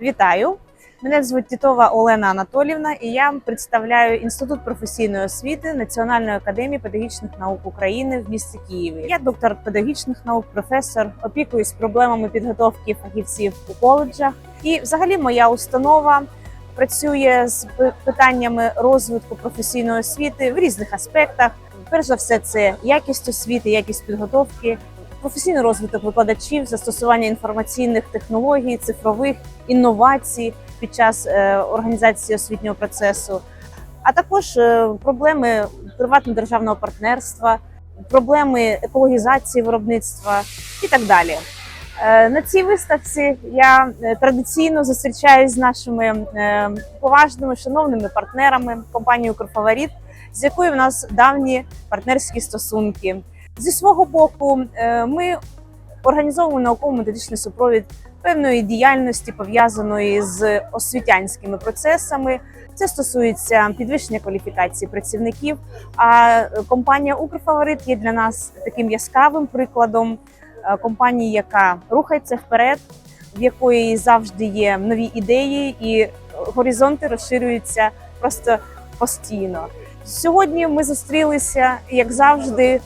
Вітаю! Мене звуть Тітова Олена Анатолівна, і я представляю інститут професійної освіти Національної академії педагогічних наук України в місті Києві. Я доктор педагогічних наук, професор, опікуюсь проблемами підготовки фахівців у коледжах. І, взагалі, моя установа працює з питаннями розвитку професійної освіти в різних аспектах. Перш за все, це якість освіти, якість підготовки, професійний розвиток викладачів, застосування інформаційних технологій, цифрових інновацій під час е, організації освітнього процесу, а також е, проблеми приватно-державного партнерства, проблеми екологізації виробництва і так далі. Е, На цій виставці я традиційно зустрічаюсь з нашими поважними шановними партнерами компанією Укрфаворит, з якою в нас давні партнерські стосунки. Зі свого боку, е, ми організовуємо науково-методичний супровід певної діяльності пов'язаної з освітянськими процесами. Це стосується підвищення кваліфікації працівників. А компанія Укрфаворит є для нас таким яскравим прикладом е, компанії, яка рухається вперед, в якої завжди є нові ідеї, і горизонти розширюються просто постійно. Сьогодні ми зустрілися, як завжди, е,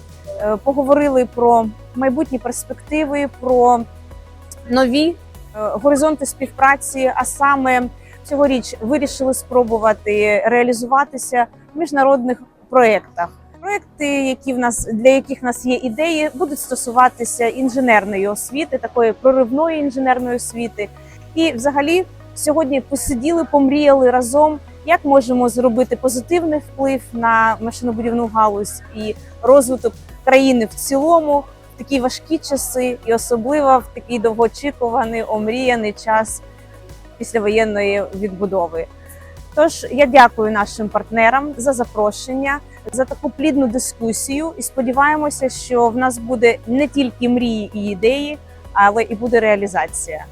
поговорили про майбутні перспективи, про нові е, горизонти співпраці. А саме цьогоріч вирішили спробувати реалізуватися в міжнародних проєктах. Проекти, які в нас для яких в нас є ідеї, будуть стосуватися інженерної освіти, такої проривної інженерної освіти. І, взагалі, сьогодні посиділи, помріяли разом, як можемо зробити позитивний вплив на машинобудівну галузь і розвиток країни в цілому в такі важкі часи, і особливо в такий довгоочікуваний, омріяний час післявоєнної відбудови. Тож я дякую нашим партнерам за запрошення, за таку плідну дискусію, і сподіваємося, що в нас буде не тільки мрії і ідеї, але і буде реалізація.